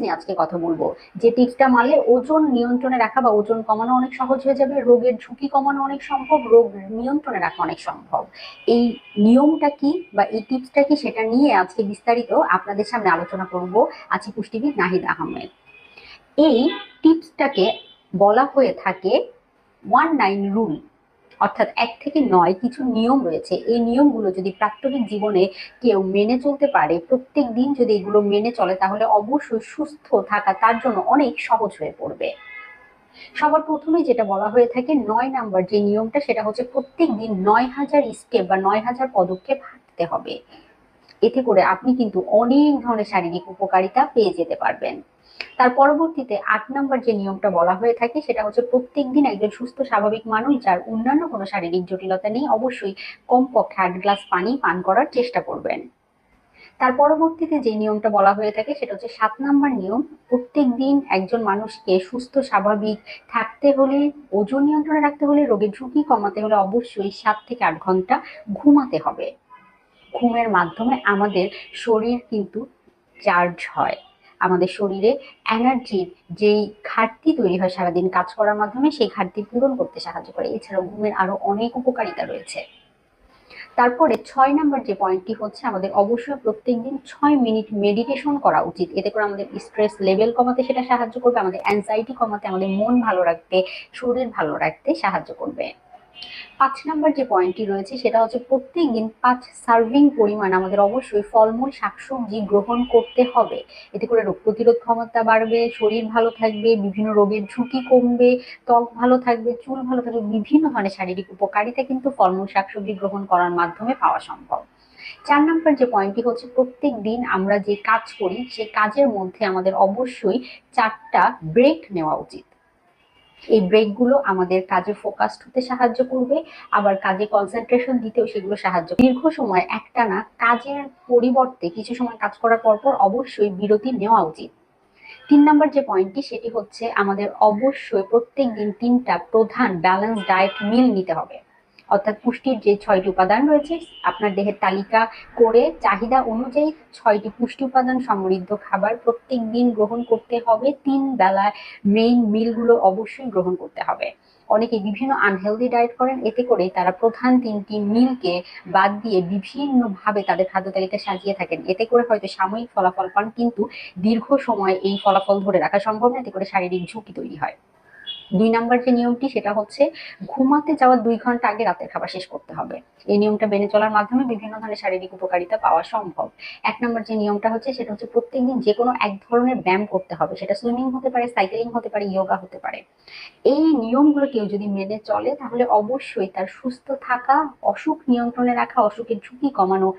নিয়ে আজকে কথা বলব। যে টিপসটা মানলে ওজন নিয়ন্ত্রণে রাখা বা ওজন কমানো অনেক সহজ হয়ে যাবে, রোগের ঝুঁকি কমানো অনেক সম্ভব, রোগ নিয়ন্ত্রণে রাখা অনেক সম্ভব। এই নিয়মটা কি বা এই টিপসটা কি সেটা নিয়ে আজকে বিস্তারিত আপনাদের সামনে আলোচনা করব আছি পুষ্টিবিদ নাহিদ আহমেদ। এই টিপসটাকে বলা হয়ে থাকে ওয়ান নাইন রুল অর্থাৎ এক থেকে নয় কিছু নিয়ম রয়েছে। এই নিয়মগুলো যদি প্রাত্যহিক জীবনে কেউ মেনে চলতে পারে, প্রত্যেক দিন যদি এগুলো মেনে চলে, তাহলে অবশ্যই সুস্থ থাকা তার জন্য অনেক সহজ হয়ে পড়বে। সবার প্রথমে যেটা বলা হয়ে থাকে, নয় নাম্বার যে নিয়মটা, সেটা হচ্ছে প্রত্যেক দিন নয় হাজার স্টেপ বা নয় হাজার পদক্ষেপ হাঁটতে হবে। এতে করে আপনি কিন্তু অনেক ধরনের শারীরিক উপকারিতা পেয়ে যেতে পারবেন। তার পরবর্তীতে আট নম্বর যে নিয়মটা বলা হয়ে থাকে, সেটা হচ্ছে প্রত্যেক দিন একজন সুস্থ, স্বাভাবিক মানুষ যার অন্যান্য কোনো শারীরিক জটিলতা নেই, অবশ্যই কমপক্ষে আট গ্লাস পানি পান করার চেষ্টা করবেন। তার পরবর্তীতে যে নিয়মটা বলা হয়ে থাকে, সেটা হচ্ছে সাত নম্বর নিয়ম, প্রত্যেক দিন একজন মানুষকে সুস্থ, স্বাভাবিক থাকতে হলে, ওজন নিয়ন্ত্রণে রাখতে হলে, রোগের ঝুঁকি কমাতে হলে অবশ্যই সাত থেকে আট ঘণ্টা ঘুমাতে হবে। ঘুমের মাধ্যমে আমাদের শরীর কিন্তু চার্জ হয়। আমাদের শরীরে এনার্জির যেই ঘাটতি তৈরি হয় সারাদিন কাজ করার মাধ্যমে, সেই ঘাটতি পূরণ করতে সাহায্য করে। এছাড়াও ঘুমের আরও অনেক উপকারিতা রয়েছে। তারপরে ছয় নাম্বার যে পয়েন্টটি হচ্ছে আমাদের অবশ্যই প্রত্যেক দিন ছয় মিনিট মেডিটেশন করা উচিত। এতে করে আমাদের স্ট্রেস লেভেল কমাতে সেটা সাহায্য করবে, আমাদের অ্যাংজাইটি কমাতে, আমাদের মন ভালো রাখতে, শরীর ভালো রাখতে সাহায্য করবে। পাঁচ নাম্বার যে পয়েন্টটি রয়েছে, সেটা হচ্ছে প্রত্যেক দিন পাঁচ সার্ভিং পরিমাণ আমাদের অবশ্যই ফলমূল, শাকসবজি গ্রহণ করতে হবে। এতে করে রোগ প্রতিরোধ ক্ষমতা বাড়বে, শরীর ভালো থাকবে, বিভিন্ন রোগের ঝুঁকি কমবে, ত্বক ভালো থাকবে, চুল ভালো থাকবে, বিভিন্ন ধরনের শারীরিক উপকারিতা কিন্তু ফলমূল, শাকসবজি গ্রহণ করার মাধ্যমে পাওয়া সম্ভব। চার নাম্বার যে পয়েন্টটি হচ্ছে প্রত্যেক দিন আমরা যে কাজ করি, সেই কাজের মধ্যে আমাদের অবশ্যই চারটা ব্রেক নেওয়া উচিত। এই ব্রেকগুলো আমাদের কাজে ফোকাসড হতে সাহায্য করবে, আবার কাজে কনসেন্ট্রেশন দিতেও সেগুলো সাহায্য। দীর্ঘ সময় একটানা কাজের পরিবর্তে কিছু সময় কাজ করার পর পর অবশ্যই বিরতি নেওয়া উচিত তিন নম্বর যে পয়েন্টটি সেটি হচ্ছে আমাদের অবশ্যই প্রত্যেক দিন তিনটা প্রধান ব্যালেন্স ডায়েট মিল নিতে হবে অর্থাৎ পুষ্টির যে ছয়টি উপাদান রয়েছে, আপনার দেহের তালিকা করে চাহিদা অনুযায়ী ছয়টি পুষ্টি উপাদান সমৃদ্ধ খাবার প্রত্যেক দিন গ্রহণ করতে হবে। তিন বেলায় মেইন মিলগুলো অবশ্যই গ্রহণ করতে হবে। অনেকে বিভিন্ন আনহেলদি ডায়েট করেন, এতে করে তারা প্রধান তিনটি মিলকে বাদ দিয়ে বিভিন্নভাবে তাদের খাদ্য তালিকা সাজিয়ে থাকেন। এতে করে হয়তো সাময়িক ফলাফল পান, কিন্তু দীর্ঘ সময় এই ফলাফল ধরে রাখা সম্ভব না, এতে করে শারীরিক ঝুঁকি তৈরি হয়। দুই নাম্বার যে নিয়মটি, সেটা হচ্ছে ঘুমাতে যাওয়ার দুই ঘণ্টা আগে রাতের খাবার শেষ করতে হবে। এই নিয়মটা মেনে চলার মাধ্যমে বিভিন্ন ধরনের শারীরিক উপকারিতা পাওয়া সম্ভব। এক নম্বর যে নিয়মটা হচ্ছে, সেটা হচ্ছে প্রত্যেকদিন যে কোনো এক ধরনের ব্যায়াম করতে হবে। সেটা সুইমিং হতে পারে, সাইকেলিং হতে পারে যোগা হতে পারে। এই নিয়মগুলো কেউ যদি মেনে চলে, তাহলে অবশ্যই তার সুস্থ থাকা, অসুখ নিয়ন্ত্রণে রাখা, অসুখের ঝুঁকি কমানো